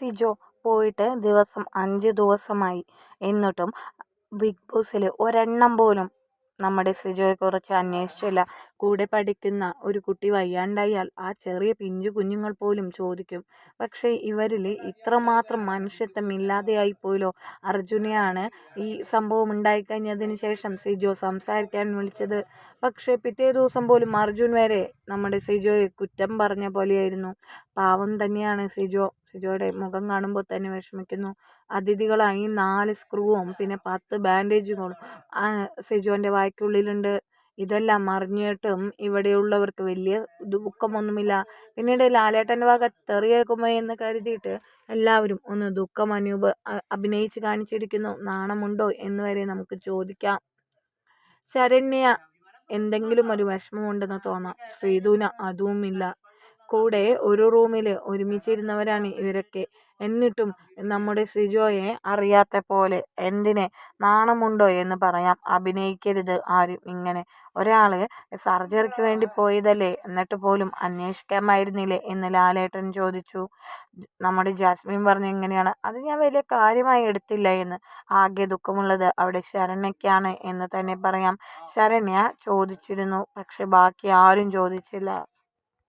സിജോ പോയിട്ട് ദിവസം അഞ്ച് ദിവസമായി. എന്നിട്ടും ബിഗ് ബോസിൽ ഒരെണ്ണം പോലും നമ്മുടെ സിജോയെക്കുറിച്ച് അന്വേഷിച്ചില്ല. കൂടെ പഠിക്കുന്ന ഒരു കുട്ടി വയ്യാണ്ടായാൽ ആ ചെറിയ പിഞ്ചു കുഞ്ഞുങ്ങൾ പോലും ചോദിക്കും. പക്ഷേ ഇവരിൽ ഇത്രമാത്രം മനുഷ്യത്വം ഇല്ലാതെയായി പോയല്ലോ. അർജുനെയാണ് ഈ സംഭവം ഉണ്ടായിക്കഴിഞ്ഞതിന് ശേഷം സിജോ സംസാരിക്കാൻ വിളിച്ചത്. പക്ഷേ പിറ്റേ ദിവസം പോലും അർജുൻ വരെ നമ്മുടെ സിജോയെ കുറ്റം പറഞ്ഞ പോലെയായിരുന്നു. പാവം തന്നെയാണ് സിജോ. സിജോയുടെ മുഖം കാണുമ്പോൾ തന്നെ വിഷമിക്കുന്നു. അതിഥികളായി നാല് സ്ക്രൂവും പിന്നെ പത്ത് ബാൻഡേജുകളും. ആ സിജോന്റെ വായ്ക്കുള്ളിലുണ്ട്. ഇതെല്ലാം അറിഞ്ഞിട്ടും ഇവിടെയുള്ളവർക്ക് വലിയ ദുഃഖമൊന്നുമില്ല. പിന്നീട് ലാലേട്ടന്റെ വക തെറിയേക്കുമോ എന്ന് കരുതിയിട്ട് എല്ലാവരും ഒന്ന് ദുഃഖം അനൂപ് അഭിനയിച്ച് കാണിച്ചിരിക്കുന്നു. നാണമുണ്ടോ എന്ന് വരെ നമുക്ക് ചോദിക്കാം. ശരണ്യ എന്തെങ്കിലും ഒരു വിഷമമുണ്ടെന്ന് തോന്നാം. ശ്രീധുന അതുമില്ല. കൂടെ ഒരു റൂമിൽ ഒരുമിച്ചിരുന്നവരാണ് ഇവരൊക്കെ. എന്നിട്ടും നമ്മുടെ സിജോയെ അറിയാത്ത പോലെ എന്തിനെ നാണമുണ്ടോ എന്ന് പറയാം. അഭിനയിക്കരുത് ആരും ഇങ്ങനെ. ഒരാൾ സർജറിക്ക് വേണ്ടി പോയതല്ലേ? എന്നിട്ട് പോലും അന്വേഷിക്കാമായിരുന്നില്ലേ എന്ന് ലാലേട്ടൻ ചോദിച്ചു. നമ്മുടെ ജാസ്മിൻ പറഞ്ഞു എങ്ങനെയാണ്? അത് ഞാൻ വലിയ കാര്യമായി എടുത്തില്ല എന്ന്. ആകെ ദുഃഖമുള്ളത് അവിടെ ശരണ്യക്കാണ് എന്ന് തന്നെ പറയാം. ശരണ്യ ചോദിച്ചിരുന്നു. പക്ഷെ ബാക്കി ആരും ചോദിച്ചില്ല.